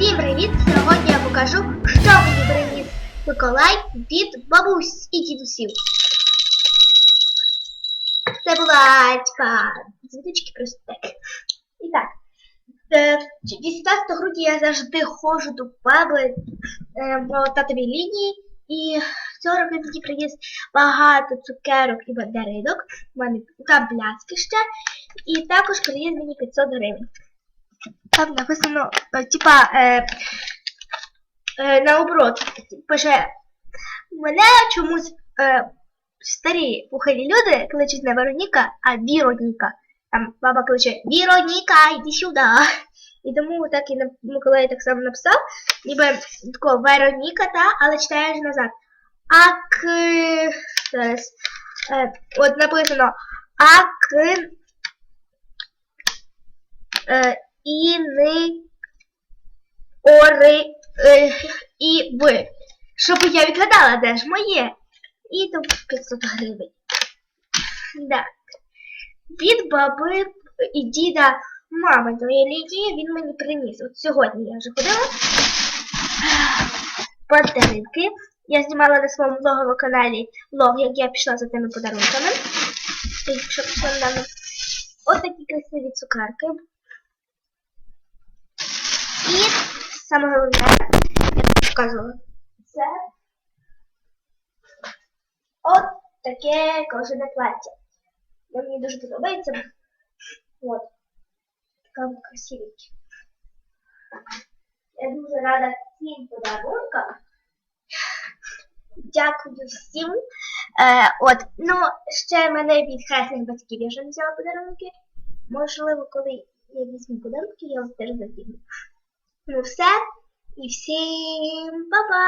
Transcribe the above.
Всім привіт! Сьогодні я покажу, що мені приніс Миколай від бабусь і дідусів. Це була типа звіточки просто так. І так. е, 18 грудня я завжди ходжу до баби е, по татовій лінії. І цього року мені приніс багато цукерок і мандаринок. У мене там пляцки ще. І також приніс мені 500 гривень. Там написано, е, типа, е, е, наоборот, пише, мене чомусь е, старі пухові люди кличуть не Вероніка, а Віроніка. Там баба кличе Віроніка, йди сюди. І тому так і Миколай так само написав, ніби тако Вероніка, та, але читаєш назад. Ак. Зараз. Е, от написано Ак. Е, і не ори е, і ви. Щоб я відгадала, де ж моє. І там 500 гривень. Да. Від баби і діда мами твоєї Лідії він мені приніс. От сьогодні я вже ходила. Подарунки. Я знімала на своєму влоговому каналі влог, як я пішла за тими подарунками. Якщо пішла на. Ось такі красиві цукерки. І саме головне, я показувала, це от таке кожане плаття. Мені дуже подобається. От. Така красивенька. Я дуже рада цим подарункам. Дякую всім. Е, от, ну, ще мене від хресних батьків я вже взяла подарунки. Можливо, коли я візьму подарунки, я вас теж закину. Ну все. І всім па-па!